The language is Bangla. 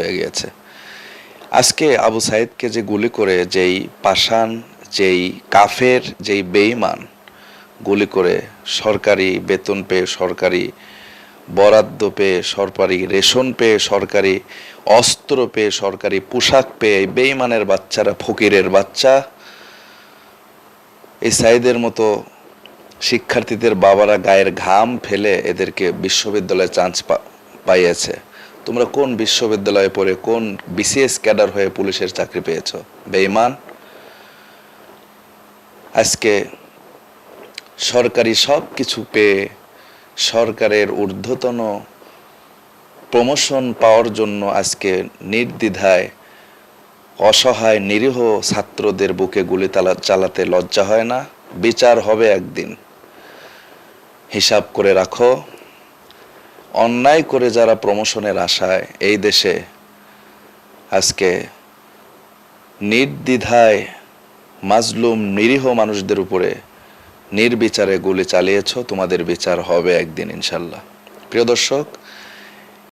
হয়ে গিয়েছে। আজকে আবু সাইদকে যে গুলি করে যেই পাষাণ, যেই কাফের, যেই বেঈমান গুলি করে সরকারি বেতন পেয়ে সরকারি বরাদ্দ পেয়ে সরকারি রেশন পেয়ে সরকারি অস্ত্র পেয়ে সরকারি পোশাক পেয়ে এই বেঈমানের বাচ্চারা, ফকিরের বাচ্চা, এই সাইদের মতো শিক্ষার্থীদের বাবারা গায়ের ঘাম ফেলে এদেরকে বিশ্ববিদ্যালয়ে চান্স পাইয়েছে। তোমরা কোন বিশ্ববিদ্যালয়ে পড়ে, কোন বিসিএস ক্যাডার হয়ে পুলিশের চাকরি পেয়েছ? বেঈমান? আজকে সরকারি সব কিছু পেয়ে সরকারের ঊর্ধ্বতন প্রমোশন পাওয়ার জন্য আজকে নির্দ্বিধায় অসহায় নিরীহ ছাত্রদের বুকে গুলি তালা চালাতে লজ্জা হয় না? বিচার হবে একদিন। হিসাব করে রাখো। অন্যায় করে যারা প্রমোশনের আশায় এই দেশে আজকে নির্দ্বিধায় মাজলুম, নিরীহ মানুষদের উপরে নির্বিচারে গুলি চালিয়েছ, তোমাদের বিচার হবে একদিন ইনশাল্লাহ। প্রিয় দর্শক